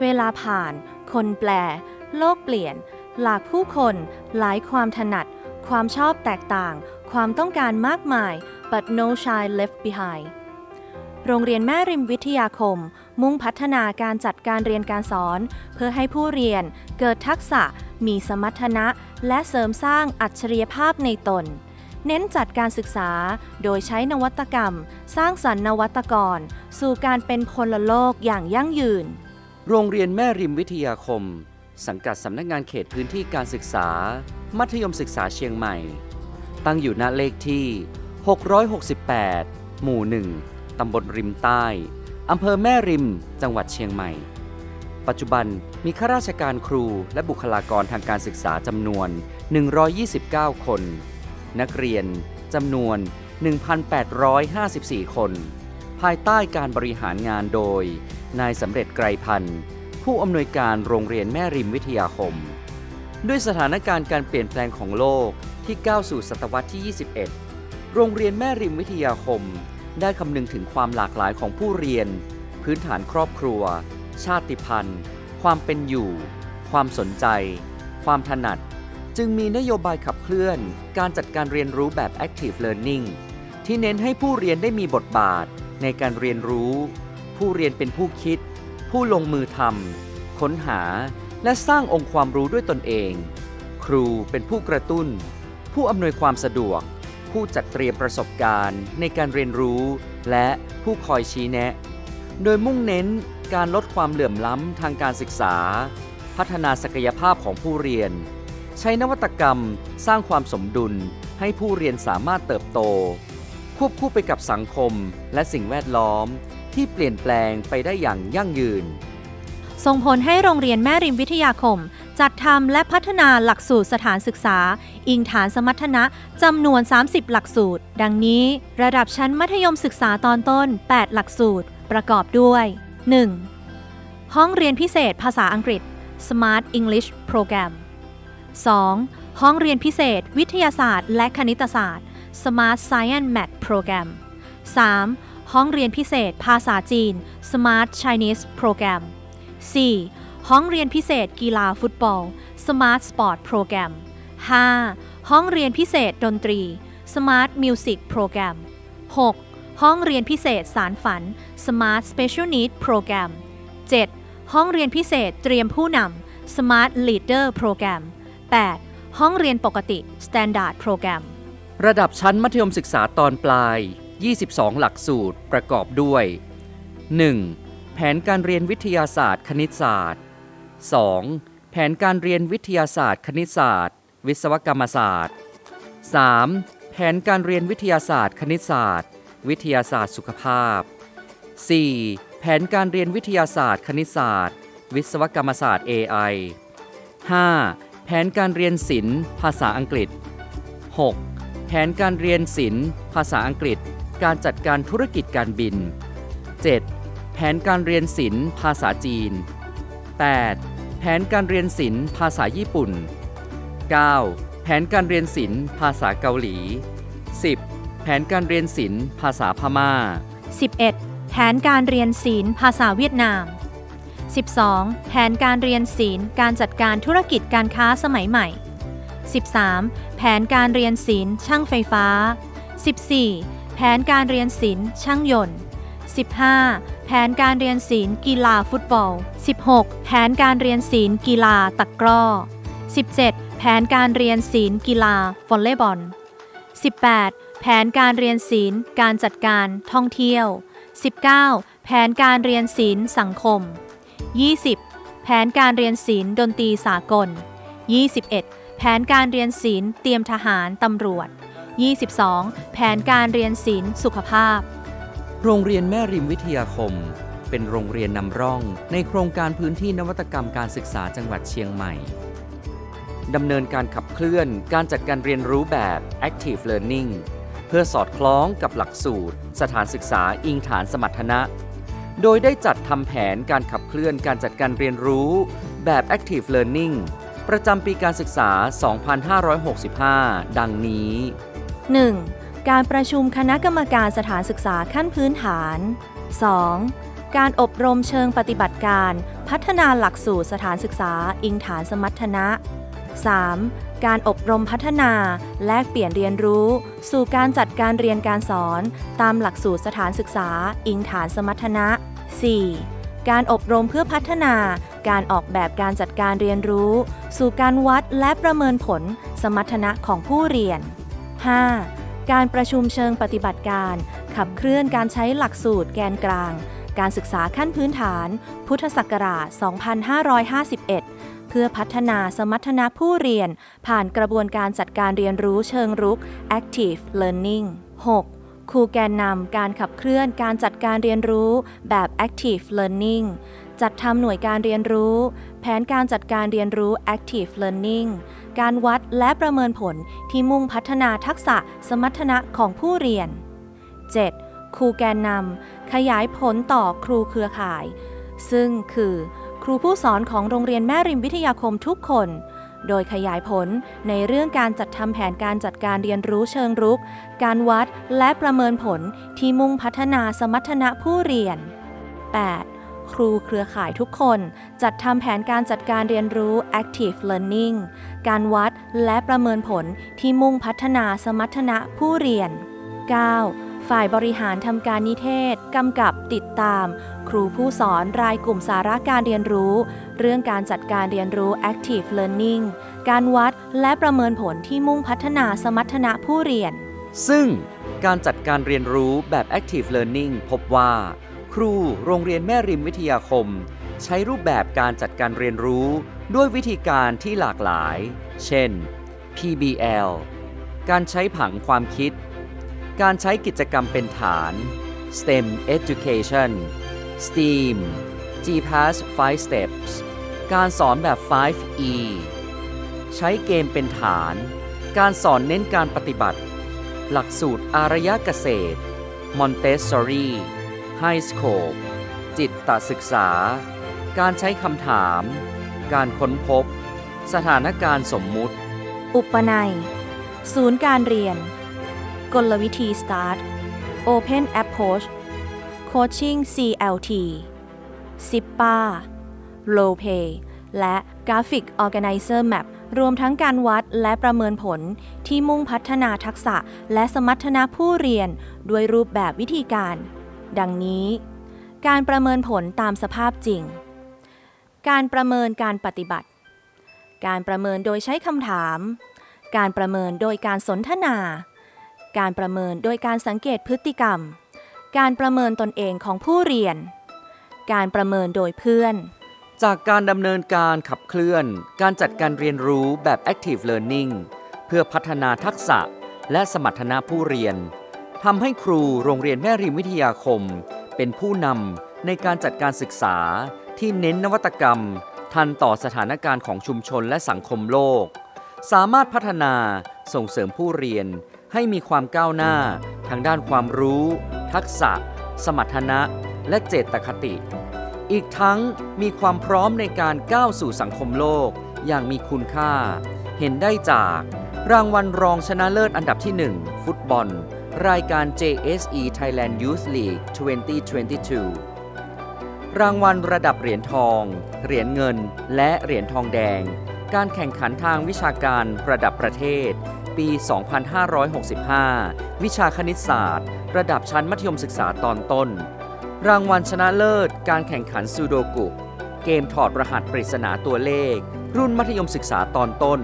เวลาผ่าน คนแปล โลกเปลี่ยน หลากผู้คน หลายความถนัด ความชอบแตกต่าง ความต้องการมากมาย but no child left behind โรงเรียนแม่ริมวิทยาคม มุ่งพัฒนาการจัดการเรียนการสอน เพื่อให้ผู้เรียนเกิดทักษะ มีสมรรถนะ และเสริมสร้างอัจฉริยภาพในตน เน้นจัดการศึกษา โดยใช้นวัตกรรม สร้างสรรค์นวัตกร สู่การเป็นพลโลกอย่างยั่งยืน โรงเรียนแม่ริมวิทยาคม สังกัดสำนักงานเขตพื้นที่การศึกษา มัธยมศึกษาเชียงใหม่ ตั้งอยู่ณเลขที่ 668 หมู่ 1 ตำบลริมใต้ อำเภอแม่ริม จังหวัดเชียงใหม่ ปัจจุบันมีข้าราชการครูและบุคลากรทางการศึกษาจำนวน 129 คน นักเรียนจำนวน 1,854 คน ภายใต้การบริหารงานโดย นายสำเร็จไกรพันธ์ ผู้อำนวยการโรงเรียนแม่ริมวิทยาคม ด้วยสถานการณ์การเปลี่ยนแปลงของโลกที่ก้าวสู่ศตวรรษที่ 21 โรงเรียนแม่ริมวิทยาคม ได้คำนึงถึงความหลากหลายของผู้เรียน พื้นฐานครอบครัว ชาติพันธุ์ ความเป็นอยู่ ความสนใจ ความถนัด จึงมีนโยบายขับเคลื่อน การจัดการเรียนรู้แบบ active learning ที่เน้นให้ผู้เรียนได้มีบทบาท ในการเรียนรู้ ผู้เรียนเป็นผู้คิด ผู้ลงมือทำค้นหาและสร้างองค์ความรู้ด้วยตนเอง ครูเป็นผู้กระตุ้น ผู้อำนวยความสะดวก ผู้จัดเตรียมประสบการณ์ในการเรียนรู้ และผู้คอยชี้แนะ โดยมุ่งเน้นการลดความเหลื่อมล้ำทางการศึกษา พัฒนาศักยภาพของผู้เรียน ใช้นวัตกรรมสร้างความสมดุลให้ผู้เรียนสามารถเติบโต ควบคู่ไปกับสังคมและสิ่งแวดล้อมที่เปลี่ยนแปลงไปได้อย่างยั่งยืน ส่งผลให้โรงเรียนแม่ริมวิทยาคม จัดทำและพัฒนาหลักสูตรสถานศึกษา อิงฐานสมรรถนะจำนวน 30 หลักสูตร ดังนี้ ระดับชั้นมัธยมศึกษาตอนต้น 8 หลักสูตร ประกอบด้วย 1. ห้องเรียนพิเศษภาษาอังกฤษ Smart English Program 2. ห้องเรียนพิเศษ วิทยาศาสตร์ และคณิตศาสตร์ Smart Science Math Program 3. ห้องเรียนพิเศษภาษาจีน Smart Chinese Program 4. ห้องเรียนพิเศษกีฬาฟุตบอล Smart Sport Program 5. ห้องเรียนพิเศษดนตรี Smart Music Program 6. ห้องเรียนพิเศษสารฝัน Smart Special Need Program 7. ห้องเรียนพิเศษเตรียมผู้นำ Smart Leader Program 8. ห้องเรียนปกติ Standard Program ระดับชั้นมัธยมศึกษาตอนปลาย 22 หลักสูตรประกอบด้วย 1. แผนการเรียนวิทยาศาสตร์ คณิตศาสตร์ 2. แผนการเรียนวิทยาศาสตร์ คณิตศาสตร์ วิศวกรรมศาสตร์ 3. แผนการเรียนวิทยาศาสตร์ คณิตศาสตร์ วิทยาศาสตร์สุขภาพ 4. แผนการเรียนวิทยาศาสตร์ คณิตศาสตร์ วิศวกรรมศาสตร์ AI 5. แผนการเรียนศิลป์ภาษาอังกฤษ 6. แผนการเรียนศิลป์ ภาษาอังกฤษ การจัดการธุรกิจการบิน 7. แผนการเรียนศิลป์ ภาษาจีน 8. แผนการเรียนศิลป์ ภาษาญี่ปุ่น 9. แผนการเรียนศิลป์ ภาษาเกาหลี 10. แผนการเรียนศิลป์ ภาษาพม่า 11. แผนการเรียนศิลป์ ภาษาเวียดนาม 12. แผนการเรียนศิลป์ การจัดการธุรกิจการค้าสมัยใหม่ 13. แผนการเรียนศิลป์ช่างไฟฟ้า 14. แผนการเรียนศิลป์ช่างยนต์ 15. แผนการเรียนศิลป์กีฬาฟุตบอล 16. แผนการเรียนศิลป์กีฬาตะกร้อ 17. แผนการเรียนศิลป์กีฬาวอลเลย์บอล 18. แผนการเรียนศิลป์การจัดการท่องเที่ยว 19. แผนการเรียนศิลป์สังคม 20. แผนการเรียนศิลป์ดนตรีสากล 21. แผนการเรียนศิลป์เตรียมทหารตำรวจ 22. แผนการเรียนศิลป์สุขภาพ โรงเรียนแม่ริมวิทยาคม เป็นโรงเรียนนำร่อง ในโครงการพื้นที่นวัตกรรมการศึกษาจังหวัดเชียงใหม่ดำเนินการขับเคลื่อนการจัดการเรียนรู้แบบ active learning เพื่อสอดคล้องกับหลักสูตร สถานศึกษาอิงฐานสมรรถนะ โดยได้จัดทำแผนการขับเคลื่อนการจัดการเรียนรู้แบบ active learning ประจำปีการศึกษา 2565 ดังนี้ 1. การประชุมคณะกรรมการสถานศึกษาขั้นพื้นฐาน 2. การอบรมเชิงปฏิบัติการ พัฒนาหลักสูตรสถานศึกษา อิงฐานสมรรถนะ 3. การอบรมพัฒนา แลกเปลี่ยนเรียนรู้ สู่การจัดการเรียนการสอน ตามหลักสูตรสถานศึกษา อิงฐานสมรรถนะ 4. การอบรมเพื่อพัฒนา การออกแบบการจัดการเรียนรู้ สู่การวัดและประเมินผลสมรรถนะของผู้เรียน 5. การประชุมเชิงปฏิบัติการ ขับเคลื่อนการใช้หลักสูตรแกนกลาง การศึกษาขั้นพื้นฐาน พุทธศักราช 2551 เพื่อพัฒนาสมรรถนะผู้เรียน ผ่านกระบวนการจัดการเรียนรู้เชิงรุก active learning 6. ครูแกนนำการขับเคลื่อนการจัดการเรียนรู้แบบ active learning จัดทำหน่วยการเรียนรู้ แผนการจัดการเรียนรู้ active learning การวัดและประเมินผลที่มุ่งพัฒนาทักษะสมรรถนะของผู้เรียน 7. ครูแกนนำขยายผลต่อครูเครือข่าย ซึ่งคือ ครูผู้สอนของโรงเรียนแม่ริมวิทยาคมทุกคน โดยขยายผลในเรื่องการจัดทำแผนการจัดการเรียนรู้เชิงรุก การวัดและประเมินผลที่มุ่งพัฒนาสมรรถนะผู้เรียน 8. ครูเครือข่ายทุกคน จัดทำแผนการจัดการเรียนรู้ active learning การวัดและประเมินผลที่มุ่งพัฒนาสมรรถนะผู้เรียน 9. ฝ่ายบริหารทำการนิเทศกำกับติดตาม ครูผู้สอนรายกลุ่มสาระการเรียนรู้ เรื่องการจัดการเรียนรู้ active learning การวัดและประเมินผลที่มุ่งพัฒนาสมรรถนะผู้เรียน ซึ่งการจัดการเรียนรู้แบบ Active Learning พบว่า ครู โรงเรียนแม่ริมวิทยาคม ใช้รูปแบบการจัดการเรียนรู้ด้วยวิธีการที่หลากหลาย เช่น PBL การใช้ผังความคิด การใช้กิจกรรมเป็นฐาน STEM Education STEAM GPAS 5 Steps การสอนแบบ 5E ใช้เกมเป็นฐาน การสอนเน้นการปฏิบัติ หลักสูตรอารยะเกษตร Montessori High Scope จิตตศึกษา การใช้คำถาม การค้นพบ สถานการณ์สมมุติ อุปนัย ศูนย์การเรียน กลวิธี START Open Approach Coaching CLT SIPA Low Pay และ Graphic Organizer Map รวมทั้งการวัดและประเมินผลที่มุ่งพัฒนาทักษะและสมรรถนะผู้เรียน ด้วยรูปแบบวิธีการ ดังนี้ การประเมินผลตามสภาพจริง การประเมินการปฏิบัติ การประเมินโดยใช้คำถาม การประเมินโดยการสนทนา การประเมินโดยการสังเกตพฤติกรรม การประเมินตนเองของผู้เรียน การประเมินโดยเพื่อน จากการดำเนินการขับเคลื่อน การจัดการเรียนรู้แบบ Active Learning เพื่อพัฒนาทักษะและสมรรถนะผู้เรียน ทำให้ครูโรงเรียนแม่ริมวิทยาคม เป็นผู้นำในการจัดการศึกษาที่เน้นนวัตกรรม ทันต่อสถานการณ์ของชุมชนและสังคมโลก สามารถพัฒนาส่งเสริมผู้เรียนให้มีความก้าวหน้า ทางด้านความรู้ ทักษะ สมรรถนะ และเจตคติ อีกทั้งมีความพร้อมในการก้าวสู่สังคมโลกอย่างมีคุณค่า เห็นได้จาก รางวัลรองชนะเลิศอันดับที่ 1 ฟุตบอล รายการ JSE Thailand Youth League 2022 รางวัลระดับเหรียญทอง เหรียญเงิน และเหรียญทองแดง การแข่งขันทางวิชาการระดับประเทศ ปี 2565 วิชาคณิตศาสตร์ ระดับชั้นมัธยมศึกษาตอนต้น รางวัลชนะเลิศ การแข่งขันซูโดกุ เกมถอดรหัสปริศนาตัวเลข รุ่นมัธยมศึกษาตอนต้น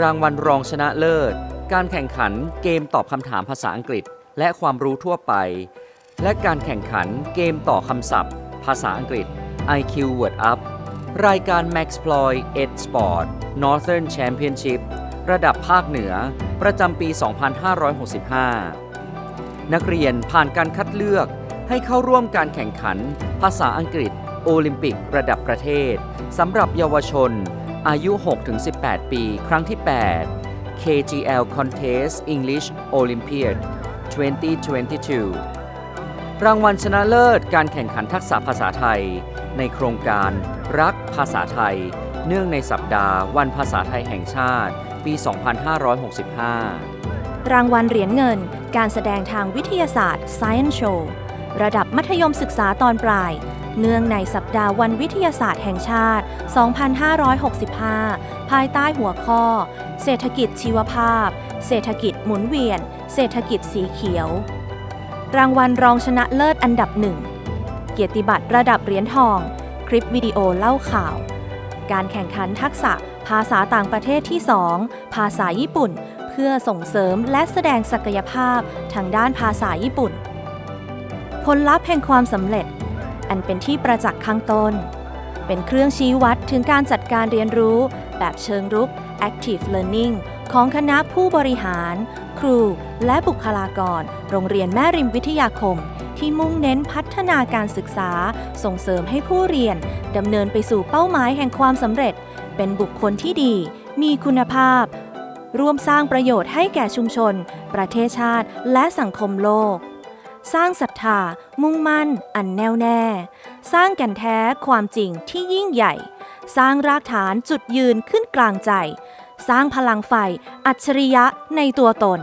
รางวัลรองชนะเลิศ การแข่งขันเกมตอบคำถามภาษาอังกฤษ และความรู้ทั่วไป และการแข่งขันเกมต่อคำศัพท์ ภาษาอังกฤษ IQ Word Up รายการ Max Ploy Ed Sport Northern Championship ระดับภาคเหนือ ประจำปี 2565 นักเรียนผ่านการคัดเลือกให้เข้าร่วมการแข่งขัน ภาษาอังกฤษ โอลิมปิกระดับประเทศสำหรับเยาวชน อายุ 6-18 ปี ครั้งที่ 8 KGL Contest English Olympiad 2022 รางวัลชนะเลิศการแข่งขันทักษะภาษาไทย ในโครงการรักภาษาไทย เนื่องในสัปดาห์วันภาษาไทยแห่งชาติ ปี 2565 รางวัลเหรียญเงิน การแสดงทางวิทยาศาสตร์ Science Show ระดับมัธยมศึกษาตอนปลาย เนื่องในสัปดาห์วันวิทยาศาสตร์แห่งชาติ 2565 ภายใต้หัวข้อ เศรษฐกิจชีวภาพ เศรษฐกิจหมุนเวียน เศรษฐกิจสีเขียว รางวัลรองชนะเลิศอันดับหนึ่ง เกียรติบัตรระดับเหรียญทอง คลิปวิดีโอเล่าข่าว การแข่งขันทักษะภาษาต่างประเทศที่ 2 ภาษาญี่ปุ่น เพื่อส่งเสริมและแสดงศักยภาพทางด้านภาษาญี่ปุ่น ผลลัพธ์แห่งความสำเร็จ อันเป็นที่ประจักษ์ข้างต้น เป็นเครื่องชี้วัดถึงการจัดการเรียนรู้ แบบเชิงรุก active learning ของคณะผู้บริหาร ครู และบุคลากร โรงเรียนแม่ริมวิทยาคม ที่มุ่งเน้นพัฒนาการศึกษา ส่งเสริมให้ผู้เรียนดำเนินไปสู่เป้าหมายแห่งความสำเร็จ เป็นบุคคลที่ดี มีคุณภาพ ร่วมสร้างประโยชน์ให้แก่ชุมชน ประเทศชาติ และสังคมโลก สร้างศรัทธา มุ่งมั่น อันแน่วแน่ สร้างแก่นแท้ความจริงที่ยิ่งใหญ่ สร้างรากฐานจุดยืนขึ้นกลางใจ สร้างพลังไฟ อัจฉริยะในตัวตน